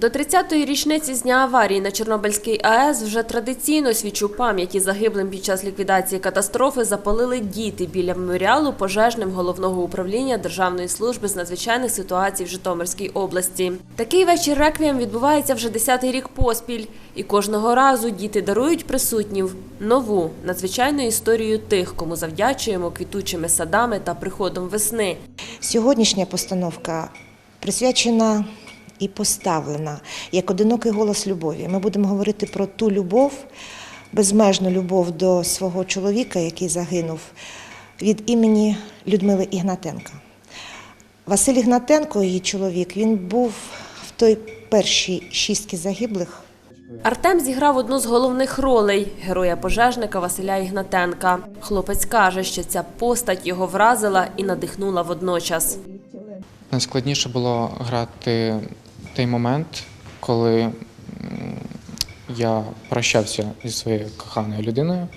До 30-ї річниці з дня аварії на Чорнобильській АЕС вже традиційно свічу пам'яті загиблим під час ліквідації катастрофи запалили діти біля меморіалу пожежним головного управління Державної служби з надзвичайних ситуацій в Житомирській області. Такий вечір реквієм відбувається вже 10-й рік поспіль, і кожного разу діти дарують присутнім нову надзвичайну історію тих, кому завдячуємо квітучими садами та приходом весни. Сьогоднішня постановка присвячена і поставлена як одинокий голос любові. Ми будемо говорити про ту любов, безмежну любов до свого чоловіка, який загинув, від імені Людмили Ігнатенка. Василь Ігнатенко, її чоловік, він був в той першій шістки загиблих. Артем зіграв одну з головних ролей героя пожежника Василя Ігнатенка. Хлопець каже, що ця постать його вразила і надихнула водночас. Найскладніше було грати той момент, коли я прощався зі своєю коханою людиною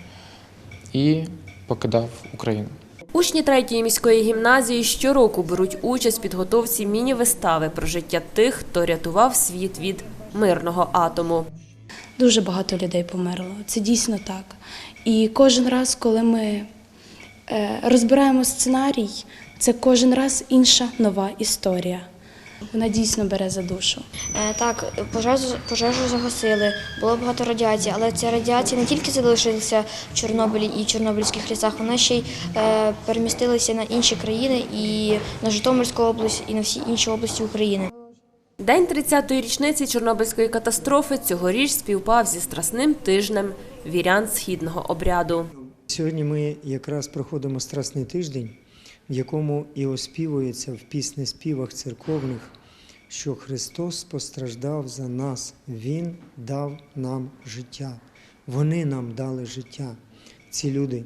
і покидав Україну. Учні третьої міської гімназії щороку беруть участь в підготовці міні-вистави про життя тих, хто рятував світ від мирного атому. Дуже багато людей померло. Це дійсно так. І кожен раз, коли ми е, розбираємо сценарій, це кожен раз інша нова історія. Вона дійсно бере за душу. Е, Так, пожежу, пожежу загасили, було багато радіації, але ця радіація не тільки залишилася в Чорнобилі і Чорнобильських лісах, вона ще й е, перемістилася на інші країни і на Житомирську область, і на всі інші області України. День 30-ї річниці Чорнобильської катастрофи цьогоріч співпав зі страсним тижнем вірян східного обряду. Сьогодні ми якраз проходимо страсний тиждень, в якому і оспівується в піснеспівах церковних, що Христос постраждав за нас, Він дав нам життя. Вони нам дали життя, ці люди.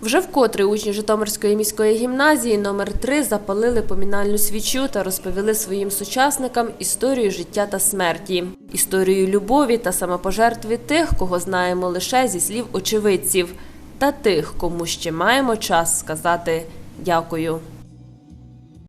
Вже вкотре учні Житомирської міської гімназії номер 3 запалили помінальну свічу та розповіли своїм сучасникам історію життя та смерті, історію любові та самопожертви тих, кого знаємо лише зі слів очевидців, та тих, кому ще маємо час сказати дякую.